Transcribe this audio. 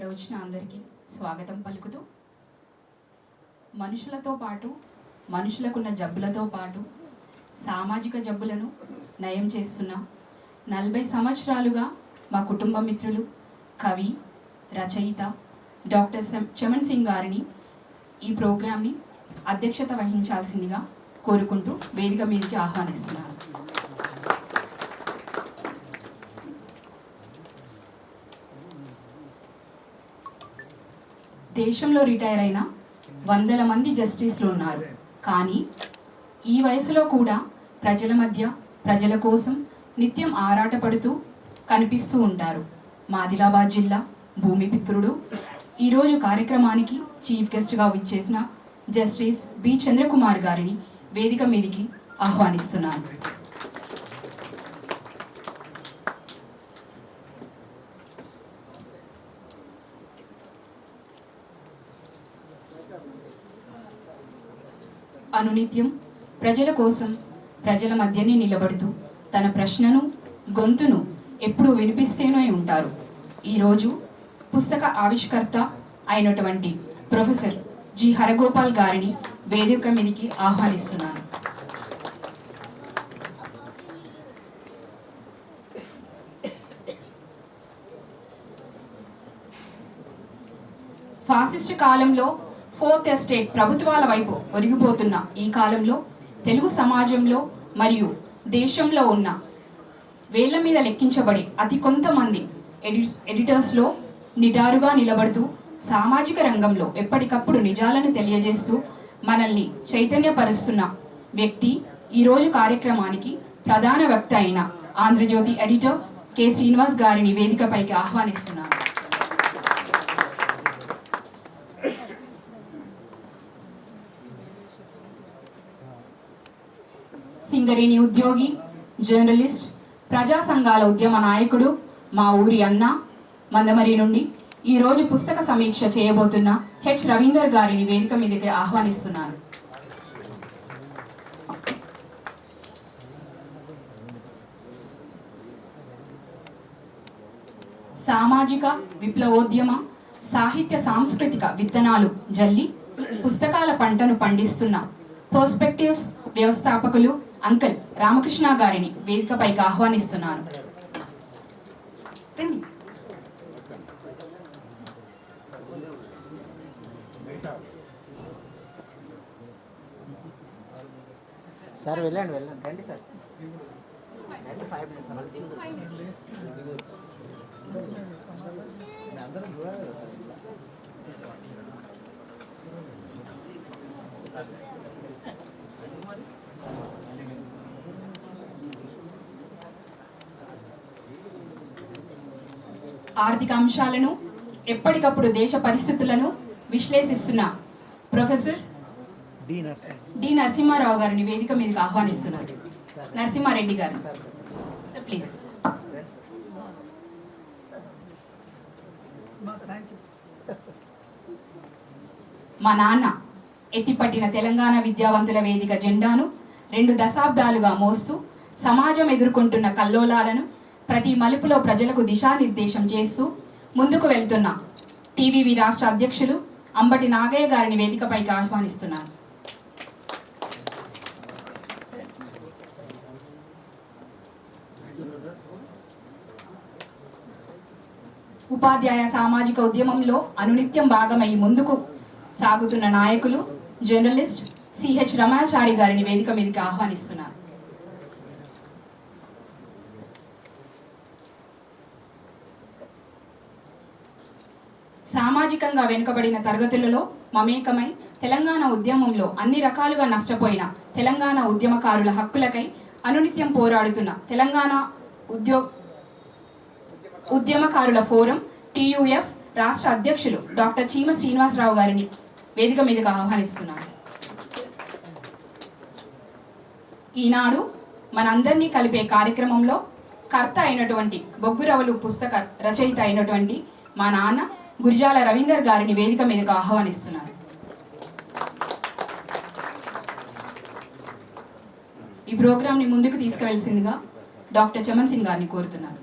ఇక్కడ వచ్చిన అందరికీ స్వాగతం పలుకుతూ మనుషులతో పాటు మనుషులకున్న జబ్బులతో పాటు సామాజిక జబ్బులను నయం చేస్తున్న నలభై సంవత్సరాలుగా మా కుటుంబ మిత్రులు కవి రచయిత డాక్టర్ చమన్ సింగ్ గారిని ఈ ప్రోగ్రాంని అధ్యక్షత వహించాల్సిందిగా కోరుకుంటూ వేదిక మీదకి ఆహ్వానిస్తున్నాను. దేశంలో రిటైర్ అయిన వందల మంది జస్టిస్లు ఉన్నారు. కానీ ఈ వయసులో కూడా ప్రజల మధ్య ప్రజల కోసం నిత్యం ఆరాటపడుతూ కనిపిస్తూ ఉంటారు. మాదిలాబాద్ జిల్లా భూమిపుత్రుడు ఈరోజు కార్యక్రమానికి చీఫ్ గెస్ట్గా విచ్చేసిన జస్టిస్ బి చంద్రకుమార్ గారిని వేదిక మీదికి ఆహ్వానిస్తున్నాను. అనునిత్యం ప్రజల కోసం ప్రజల మధ్యనే నిలబడుతూ తన ప్రశ్నను గొంతును ఎప్పుడూ వినిపిస్తూనే ఉంటారు. ఈరోజు పుస్తక ఆవిష్కర్త అయినటువంటి ప్రొఫెసర్ జి. హరగోపాల్ గారిని వేదిక మీదకి ఆహ్వానిస్తున్నాను. ఫాసిస్ట్ కాలంలో ఫోర్త్ ఎస్టేట్ ప్రభుత్వాల వైపు ఒరిగిపోతున్న ఈ కాలంలో తెలుగు సమాజంలో మరియు దేశంలో ఉన్న వేళ్ళ మీద లెక్కించబడే అతి కొంతమంది ఎడి ఎడిటర్స్లో నిటారుగా నిలబడుతూ సామాజిక రంగంలో ఎప్పటికప్పుడు నిజాలను తెలియజేస్తూ మనల్ని చైతన్యపరుస్తున్న వ్యక్తి ఈరోజు కార్యక్రమానికి ప్రధాన వక్త అయిన ఆంధ్రజ్యోతి ఎడిటర్ కె శ్రీనివాస్ గారిని వేదికపైకి ఆహ్వానిస్తున్నాను. సింగరేణి ఉద్యోగి జర్నలిస్ట్ ప్రజా సంఘాల ఉద్యమ నాయకుడు మా ఊరి అన్న మందమరి నుండి ఈరోజు పుస్తక సమీక్ష చేయబోతున్న హెచ్. రవీందర్ గారిని వేదిక మీదకి ఆహ్వానిస్తున్నాను. సామాజిక విప్లవోద్యమ సాహిత్య సాంస్కృతిక విత్తనాలు జల్లి పుస్తకాల పంటను పండిస్తున్న పర్స్పెక్టివ్స్ వ్యవస్థాపకులు అంకల్ రామకృష్ణ గారిని వేదికపైకి ఆహ్వానిస్తున్నాను. రండి. సార్ వెళ్ళండి వెళ్ళండి. రండి సార్. రండి ఫైవ్ మినిట్స్ సార్. ఆర్థిక అంశాలను ఎప్పటికప్పుడు దేశ పరిస్థితులను విశ్లేషిస్తున్న ప్రొఫెసర్ డి నరసింహారావు గారిని వేదిక మీదకి ఆహ్వానిస్తున్నారు. నరసింహారెడ్డి గారు. సార్ ప్లీజ్ మా నాన్న ఎత్తిపట్టిన తెలంగాణ విద్యావంతుల వేదిక జెండాను రెండు దశాబ్దాలుగా మోస్తూ సమాజం ఎదుర్కొంటున్న కల్లోలాలను ప్రతి మలుపులో ప్రజలకు దిశానిర్దేశం చేస్తూ ముందుకు వెళ్తున్న టీవీవి రాష్ట్ర అధ్యక్షులు అంబటి నాగయ్య గారిని వేదికపైకి ఆహ్వానిస్తున్నాను. ఉపాధ్యాయ సామాజిక ఉద్యమంలో అనునిత్యం భాగమై ముందుకు సాగుతున్న నాయకులు జర్నలిస్ట్ సిహెచ్ రమణాచారి గారిని వేదిక మీదకి ఆహ్వానిస్తున్నారు సామాజికంగా వెనుకబడిన తరగతులలో మమేకమై తెలంగాణ ఉద్యమంలో అన్ని రకాలుగా నష్టపోయిన తెలంగాణ ఉద్యమకారుల హక్కులకై అనునిత్యం పోరాడుతున్న తెలంగాణ ఉద్యో ఉద్యమకారుల ఫోరం టీయూఎఫ్ రాష్ట్ర అధ్యక్షులు డాక్టర్ చీమ శ్రీనివాసరావు గారిని వేదిక మీదుగా ఆహ్వానిస్తున్నాను. ఈనాడు మనందరినీ కలిపే కార్యక్రమంలో కర్త అయినటువంటి బొగ్గురవలు పుస్తక రచయిత అయినటువంటి మా నాన్న గురిజాల రవీందర్ గారిని వేదిక మీదకు ఆహ్వానిస్తున్నాను ఈ ప్రోగ్రాంని ముందుకు తీసుకువెళ్సిందిగా డాక్టర్ చమన్ సింగ్ గారిని కోరుతున్నాను.